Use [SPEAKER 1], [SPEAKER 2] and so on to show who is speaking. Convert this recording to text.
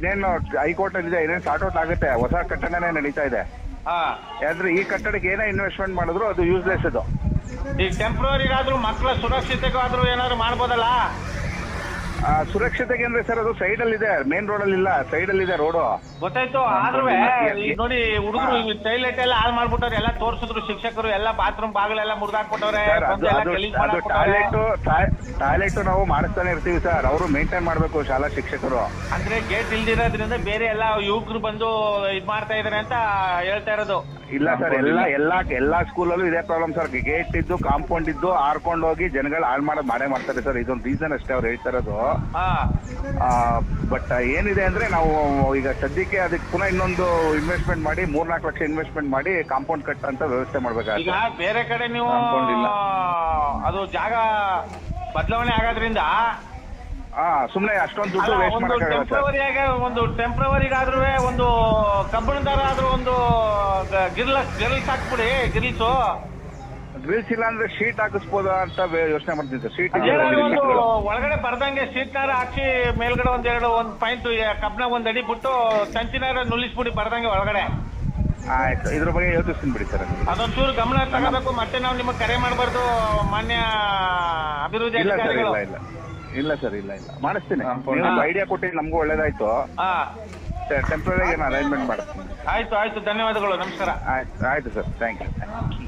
[SPEAKER 1] ಇನ್ನೇನು ಹೈಕೋರ್ಟ್ ಅಲ್ಲಿ ಇದೆ ಇನ್ನೇನು ಸಾರ್ಟ್ ಔಟ್ ಆಗುತ್ತೆ? ಹೊಸ ಕಟ್ಟಡನೇ ನಡೀತಾ ಇದೆ.
[SPEAKER 2] ಹಾ.
[SPEAKER 1] ಆದ್ರೆ ಈ ಕಟ್ಟಡಕ್ಕೆ ಏನೇ ಇನ್ವೆಸ್ಟ್ಮೆಂಟ್ ಮಾಡಿದ್ರು ಅದು ಯೂಸ್ಲೆಸ್ ಅದು
[SPEAKER 2] ಈಗ ಟೆಂಪ್ರವರಿಗಾದ್ರೂ ಮಕ್ಕಳ ಸುರಕ್ಷತೆಗಾದ್ರೂ ಏನಾದ್ರು ಮಾಡ್ಬೋದಲ್ಲ?
[SPEAKER 1] ಸುರಕ್ಷತೆಗೆ ಅಂದ್ರೆ ಸರ್ ಅದು ಸೈಡ್ ಅಲ್ಲಿ ಇದೆ. ಮೇನ್ ರೋಡ್ ಅಲ್ಲಿ ಇಲ್ಲ. ಸೈಡ್ ಅಲ್ಲಿ ಇದೆ ರೋಡು
[SPEAKER 2] ಗೊತ್ತಾಯ್ತು ಆದ್ರೂ ಈಗ ನೋಡಿ ಹುಡುಗರು ಟೈಲೆಟ್ ಎಲ್ಲ ಹಾಳು ಮಾಡ್ಬಿಟ್ಟವ್ರೆ ಎಲ್ಲ ತೋರ್ಸಿದ್ರು ಶಿಕ್ಷಕರು ಎಲ್ಲ ಬಾತ್ರೂಮ್ ಬಾಗಿಲೆಲ್ಲ ಮುರಿದಾಕ್ಬಿಟ್ಟವ್ರೆ
[SPEAKER 1] ಸರ್ ಅದು ಅದು ಅದು ಟಾಯ್ಲೆಟ್ ಟಾಯ್ಲೆಟ್ ನಾವು ಮಾಡಿಸ್ತಾನೆ ಇರ್ತೀವಿ ಸರ್. ಅವರು ಮೇಂಟೈನ್ ಮಾಡ್ಬೇಕು ಶಾಲಾ ಶಿಕ್ಷಕರು.
[SPEAKER 2] ಅಂದ್ರೆ ಗೇಟ್ ಇಲ್ದಿರೋದ್ರಿಂದ ಬೇರೆ ಎಲ್ಲ ಯುವಕರು ಬಂದು ಇದ್ ಮಾಡ್ತಾ ಇದಾರೆ ಅಂತ ಹೇಳ್ತಾ ಇರೋದು.
[SPEAKER 1] ಇಲ್ಲ ಸರ್ ಎಲ್ಲ ಎಲ್ಲಾ ಎಲ್ಲಾ ಸ್ಕೂಲಲ್ಲೂ ಇದೇ ಪ್ರಾಬ್ಲಮ್ ಸರ್ ಗೇಟ್ ಇದ್ದು ಕಾಂಪೌಂಡ್ ಇದ್ದು ಹಾರ್ಕೊಂಡು ಹೋಗಿ ಜನಗಳು ಹಾಳು ಮಾಡೋದು ಮಾಡೇ ಮಾಡ್ತಾರೆ ಸರ್ ಇದೊಂದು ರೀಸನ್ ಅಷ್ಟೇ ಅವ್ರು ಹೇಳ್ತಾ ಇರೋದು. ಬಟ್ ಏನಿದೆ ಅಂದ್ರೆ ನಾವು ಈಗ ಸದ್ಯಕ್ಕೆ ಅದಕ್ಕೆ ಪುನಃ ಇನ್ನೊಂದು ಇನ್ವೆಸ್ಟ್ಮೆಂಟ್ ಮಾಡಿ ಮೂರ್ನಾಲ್ಕು ಲಕ್ಷ ಇನ್ವೆಸ್ಟ್ಮೆಂಟ್ ಮಾಡಿ ಕಾಂಪೌಂಡ್ ಕಟ್ ಅಂತ ವ್ಯವಸ್ಥೆ
[SPEAKER 2] ಈಗ
[SPEAKER 1] ಮಾಡ್ಬೇಕಾಗುತ್ತೆ
[SPEAKER 2] ಬೇರೆ ಕಡೆ ನೀವು
[SPEAKER 1] ಇಲ್ಲ.
[SPEAKER 2] ಅದು ಜಾಗ ಬದಲಾವಣೆ ಆಗೋದ್ರಿಂದ
[SPEAKER 1] ಸುಮ್ನೆ ಅಷ್ಟೊಂದು ದುಡ್ಡು ವೇಸ್ಟ್
[SPEAKER 2] ಒಂದು
[SPEAKER 1] ಮಾಡಕ್ಕಾಗಲ್ಲ ಆಗ
[SPEAKER 2] ಒಂದು ಒಂದು ಟೆಂಪ್ರವರಿಗಾದ್ರೂ ಒಂದು ಕಬ್ಬಣದಾರ ಆದ್ರೂ ಒಂದು ಗಿರ್ಲ ಗಿರ್ಲ್ಸ್ ಹಾಕ್ಬಿಡಿ ಗಿರ್ಲ್ಸು
[SPEAKER 1] ಗ್ರಿಲ್ಸ್ ಇಲ್ಲ ಅಂದ್ರೆ ಶೀಟ್ ಹಾಕಿಸ್ಬೋದಾ ಅಂತ ಯೋಚನೆ ಮಾಡ್ತೀನಿ ಸರ್ ಶೀಟ್
[SPEAKER 2] ಒಂದು ಒಳಗಡೆ ಬರ್ದಂಗೆ ಸೀಟ್ನಾರ ಹಾಕಿ ಮೇಲ್ಗಡೆ ಒಂದೆರಡು ಒಂದ್ ಪಾಯಿಂಟ್ ಕಬ್ಬಿಣ ಒಂದ್ ಅಡಿ ಬಿಟ್ಟು ತಂಚಿನಾರ ನುಲ್ಲಿಸ್ಬಿಡಿ ಬರ್ದಂಗೆ ಒಳಗಡೆ.
[SPEAKER 1] ಆಯ್ತು. ಇದ್ರ ಬಗ್ಗೆ ಯೋಚಿಸ್ತೀನಿ ಬಿಡಿ ಸರ್
[SPEAKER 2] ಅದೊಂಚೂರು ಗಮನ ತಗೋಬೇಕು. ಮತ್ತೆ ನಾವು ನಿಮಗೆ ಕರೆ ಮಾಡಬಾರ್ದು ಮಾನ್ಯ ಅಭಿವೃದ್ಧಿ
[SPEAKER 1] ಇಲ್ಲ ಸರ್
[SPEAKER 2] ಅಧಿಕಾರಿಗಳು.
[SPEAKER 1] ಇಲ್ಲ. ಇಲ್ಲ ಸರ್ ಇಲ್ಲ ಇಲ್ಲ. ಮಾಡಿಸ್ತೀನಿ. ಐಡಿಯಾ ಕೊಟ್ಟಿದ್ದು ನಮಗೂ ಒಳ್ಳೇದಾಯ್ತು.
[SPEAKER 2] ಹಾ.
[SPEAKER 1] ಟೆಂಪ್ರರಿ ಏನು ಅರೇಂಜ್ಮೆಂಟ್ ಮಾಡಿಸ್ತೀನಿ
[SPEAKER 2] ಆಯ್ತು ಆಯ್ತು. ಧನ್ಯವಾದಗಳು. ನಮಸ್ಕಾರ.
[SPEAKER 1] ಆಯ್ತು ಆಯ್ತು ಸರ್. Thank you